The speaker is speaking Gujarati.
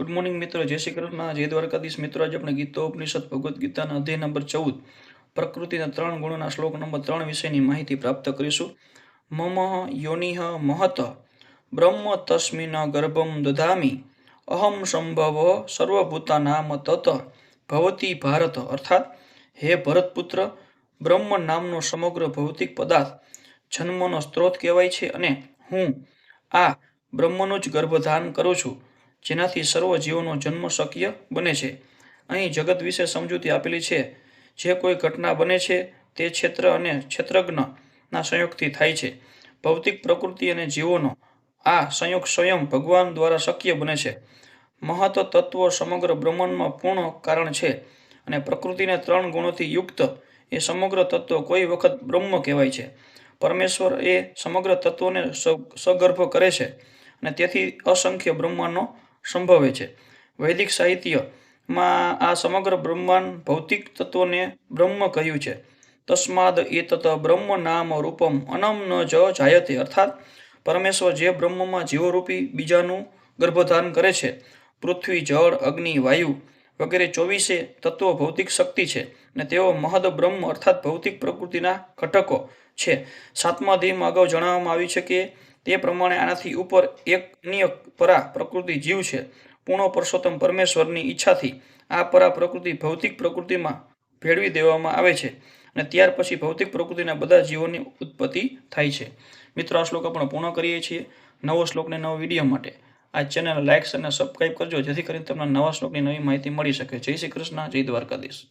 ગુડ મોર્નિંગ મિત્રો, જય શ્રી કૃષ્ણ. જય દ્વારકાધીશ મિત્રો, આજે આપણે ગીતો, ઉપનિષદ, ભગવદ્ ગીતાના અધ્યાય નંબર ચૌદ, પ્રકૃતિના ત્રણ ગુણોના શ્લોક નંબર ત્રણ વિષયની માહિતી પ્રાપ્ત કરીશું. મમ યોનિહ મહત, બ્રહ્મ તસ્મિન ગર્ભમ દધામી, અહમ સંભવ સર્વભૂતાનામ તત, ભવતી ભારત. અર્થાત, હે ભરતપુત્ર, બ્રહ્મ નામનો સમગ્ર ભૌતિક પદાર્થ જન્મનો સ્ત્રોત કહેવાય છે અને હું આ બ્રહ્મનું જ ગર્ભધાન કરું છું. જેનાથી સર્વ જીવોનો જન્મ શક્ય બને છે. અહીં જગત વિશે સમજૂતી આપેલી છે. જે કોઈ ઘટના બને છે, તે ક્ષેત્ર અને ક્ષેત્રજ્ઞના સંયોગથી થાય છે. ભૌતિક પ્રકૃતિ અને જીવોનો આ સંયોગ સ્વયં ભગવાન દ્વારા શક્ય બને છે. મહત્વ તત્વો સમગ્ર બ્રહ્માંડમાં પૂર્ણ કારણ છે અને પ્રકૃતિને ત્રણ ગુણોથી યુક્ત એ સમગ્ર તત્વ કોઈ વખત બ્રહ્મ કહેવાય છે. પરમેશ્વર એ સમગ્ર તત્વોને સગર્ભ કરે છે અને તેથી અસંખ્ય બ્રહ્માંડનો સંભવે છે. વૈદિક સાહિત્યમાં આ સમગ્ર બ્રહ્માંડ ભૌતિક તત્વોને બ્રહ્મ કહ્યું છે. તસ્માદ એ એતત બ્રહ્મ નામ રૂપમ અનમ ન જ જાયતે. અર્થાત, પરમેશ્વર જે બ્રહ્મમાં જીવરૂપી બીજાનું ગર્ભધાન કરે છે. પૃથ્વી, જળ, અગ્નિ, વાયુ વગેરે ચોવીસે તત્વો ભૌતિક શક્તિ છે અને તેઓ મહદ બ્રહ્મ અર્થાત ભૌતિક પ્રકૃતિના ઘટકો છે. સાતમા ધીમ અગાઉ જણાવવામાં આવ્યું છે કે તે પ્રમાણે આનાથી ઉપર એક અન્ય પરા પ્રકૃતિ જીવ છે. પૂર્ણ પુરુષોત્તમ પરમેશ્વરની ઈચ્છાથી આ પરા પ્રકૃતિ ભૌતિક પ્રકૃતિમાં ભેળવી દેવામાં આવે છે અને ત્યાર પછી ભૌતિક પ્રકૃતિના બધા જીવોની ઉત્પત્તિ થાય છે. મિત્રો, આ શ્લોક આપણે પૂર્ણ કરીએ છીએ નવો શ્લોકને નવો વીડિયો માટે. આ ચેનલ લાઇક્સ અને સબસ્ક્રાઈબ કરજો જેથી કરીને તમને નવા શ્લોકની નવી માહિતી મળી શકે. જય શ્રી કૃષ્ણ, જય દ્વારકાધીશ.